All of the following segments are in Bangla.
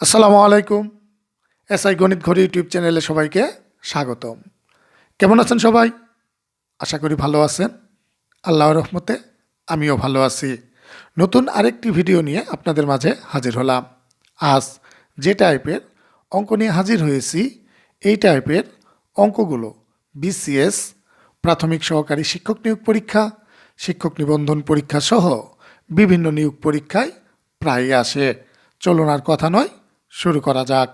আসসালামু আলাইকুম। এসআই গণিত ঘড়ি ইউটিউব চ্যানেলে সবাইকে স্বাগতম। কেমন আছেন সবাই? আশা করি ভালো আছেন। আল্লাহর রহমতে আমিও ভালো আছি। নতুন আরেকটি ভিডিও নিয়ে আপনাদের মাঝে হাজির হলাম। আজ যে টাইপের অঙ্ক নিয়ে হাজির হয়েছি, এই টাইপের অঙ্কগুলো বিসিএস, প্রাথমিক সহকারী শিক্ষক নিয়োগ পরীক্ষা, শিক্ষক নিবন্ধন পরীক্ষা সহ বিভিন্ন নিয়োগ পরীক্ষায় প্রায়ই আসে। চলুন আর কথা নয় শুরু করা যাক।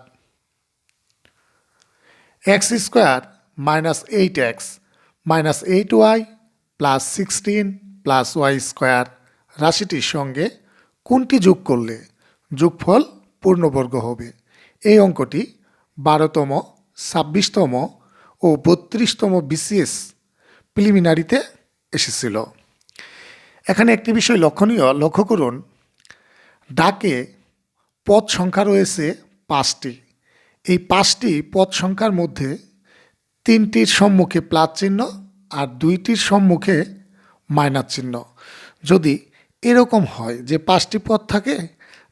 X square minus eight X minus eight Y plus sixteen plus Y square রাশিটির সঙ্গে কোনটি যোগ করলে যোগফল পূর্ণবর্গ হবে? এই অঙ্কটি বারোতম, ছাব্বিশতম ও বত্রিশতম বিসিএস প্রিলিমিনারিতে এসেছিল। এখানে একটি বিষয় লক্ষণীয়, লক্ষ্য করুন। ডাকে পদ সংখ্যা রয়েছে পাঁচটি। এই পাঁচটি পদ সংখ্যার মধ্যে তিনটির সম্মুখে প্লাস চিহ্ন আর দুইটির সম্মুখে মাইনাস চিহ্ন। যদি এরকম হয় যে পাঁচটি পদ থাকে,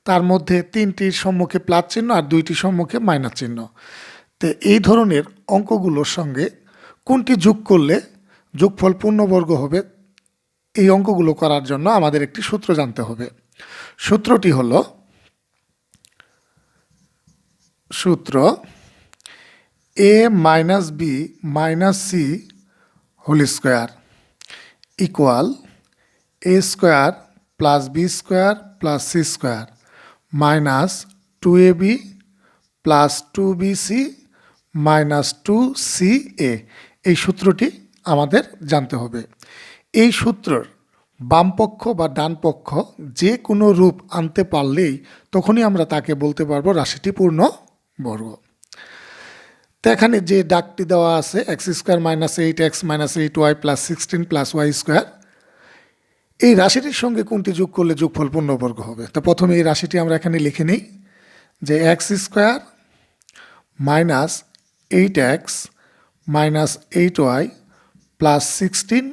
তার মধ্যে তিনটির সম্মুখে প্লাস চিহ্ন আর দুইটির সম্মুখে মাইনাস চিহ্ন। তো এই ধরনের অঙ্কগুলোর সঙ্গে কোনটি যোগ করলে যোগফল পূর্ণবর্গ হবে, এই অঙ্কগুলো করার জন্য আমাদের একটি সূত্র জানতে হবে। সূত্রটি হলো সূত্র A minus B minus C whole square equal A square plus B square plus C square minus two A B plus two B C minus two C A এই সূত্রটি আমাদের জানতে হবে। এই সূত্রর বামপক্ষ বা ডান পক্ষ যে কোনো রূপ আনতে পারলেই তখনই আমরা তাকে বলতে পারব রাশিটি পূর্ণ বর্গ তো এখানে যে ডাকটি দেওয়া আছে X square minus eight X minus eight Y plus sixteen plus Y square এই রাশিটির সঙ্গে কোনটি যোগ করলে যোগফল পূর্ণবর্গ হবে? তো প্রথমে এই রাশিটি আমরা এখানে লিখে নিই যে X square minus eight X minus eight Y plus sixteen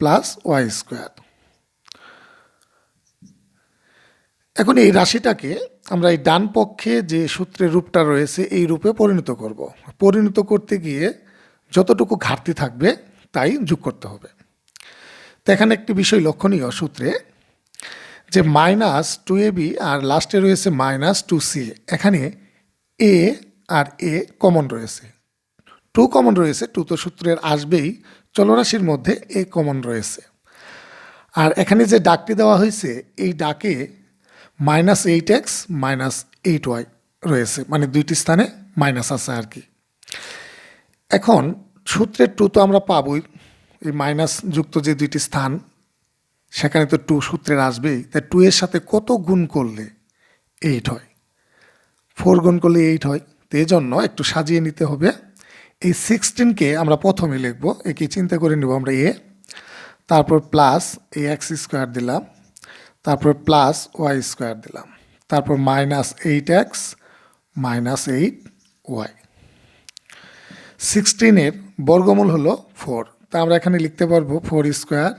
plus Y square এখন এই রাশিটাকে আমরা এই ডান পক্ষে যে সূত্রের রূপটা রয়েছে, এই রূপে পরিণত করব। পরিণত করতে গিয়ে যতটুকু ঘাটতি থাকবে, তাই যোগ করতে হবে। তো এখানে একটি বিষয় লক্ষণীয় সূত্রে যে মাইনাস টু এ বি আর লাস্টে রয়েছে মাইনাস টু সি। এখানে এ আর এ কমন রয়েছে। টু কমন রয়েছে, টু তো সূত্রের আসবেই, চলরাশির মধ্যে এ কমন রয়েছে। আর এখানে যে ডাকটি দেওয়া হয়েছে, এই ডাকে minus eight X minus eight Y রয়েছে। মানে দুইটি স্থানে মাইনাস আছে আর কি। এখন সূত্রের টু তো আমরা পাবই। এই মাইনাস যুক্ত যে দুইটি স্থান, সেখানে তো টু সূত্রের আসবেই। তাই টু এর সাথে কত গুণ করলে এইট হয়? ফোর গুণ করলে এইট হয়। তো এই জন্য একটু সাজিয়ে নিতে হবে। এই সিক্সটিনকে আমরা প্রথমে লিখব। একে চিন্তা করে নেব আমরা এ তারপর প্লাস এই এক্স স্কোয়ার দিলাম। তারপর প্লাস ওয়াই স্কোয়ার দিলাম। তারপর minus eight X minus eight Y সিক্সটিনের বর্গমূল হলো ফোর তা আমরা এখানে লিখতে পারব four square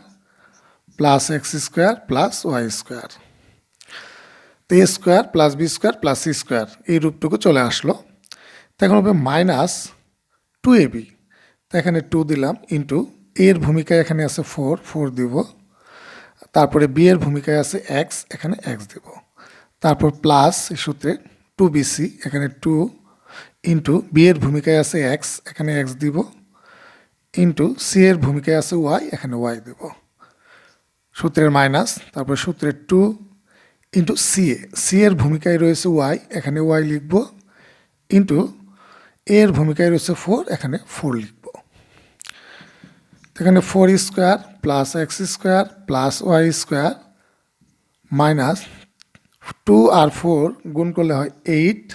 plus X square plus Y square তো A square plus B square plus C square এই রূপটুকু চলে আসলো। তখন হবে মাইনাস টু এ বি তো এখানে টু দিলাম ইন্টু এর ভূমিকায় এখানে আছে ফোর ফোর দিব। তারপরে বি এর ভূমিকায় আছে এক্স এখানে এক্স দেব। তারপর প্লাস সূত্রে টু বিসি এখানে টু ইন্টু বি এর ভূমিকায় আছে এক্স এখানে এক্স দিব। ইন্টু সি এর ভূমিকায় আছে ওয়াই এখানে ওয়াই দেব। সূত্রের মাইনাস তারপর সূত্রের two into C A C এর ভূমিকায় রয়েছে ওয়াই এখানে ওয়াই লিখব। ইন্টু এর ভূমিকায় রয়েছে ফোর এখানে ফোর লিখব। এখানে four square plus X square plus Y square minus two আর ফোর গুণ করলে হয় eight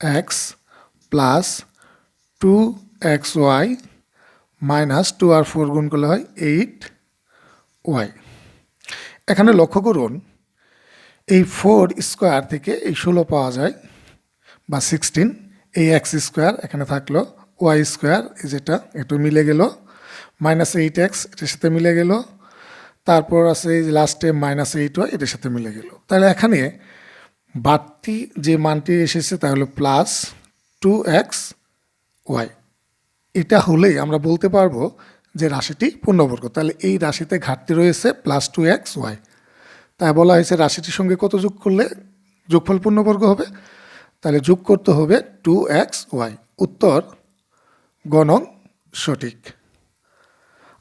X plus two X Y minus two আর ফোর গুণ করলে হয় এইট ওয়াই। এখানে লক্ষ্য করুন, এই ফোর স্কোয়ার থেকে এই ষোলো পাওয়া যায় বা সিক্সটিন, এই এক্স স্কোয়ার এখানে থাকল, ওয়াই স্কোয়ার যেটা, একটু মিলে গেল মাইনাস এইট এক্স এটার সাথে মিলে গেল। তারপর আছে এই লাস্টে মাইনাস এইট ওয়াই এটার সাথে মিলে গেল। তাহলে এখানে বাড়তি যে মানটি এসেছে তা হলো প্লাস টু এক্স ওয়াই এটা হলেই আমরা বলতে পারব যে রাশিটি পূর্ণবর্গ। তাহলে এই রাশিতে ঘাটতি রয়েছে প্লাস টু এক্স ওয়াই তাই বলা হয়েছে রাশিটির সঙ্গে কত যোগ করলে যোগফল পূর্ণবর্গ হবে? তাহলে যোগ করতে হবে টু এক্স ওয়াই উত্তর গণন সঠিক।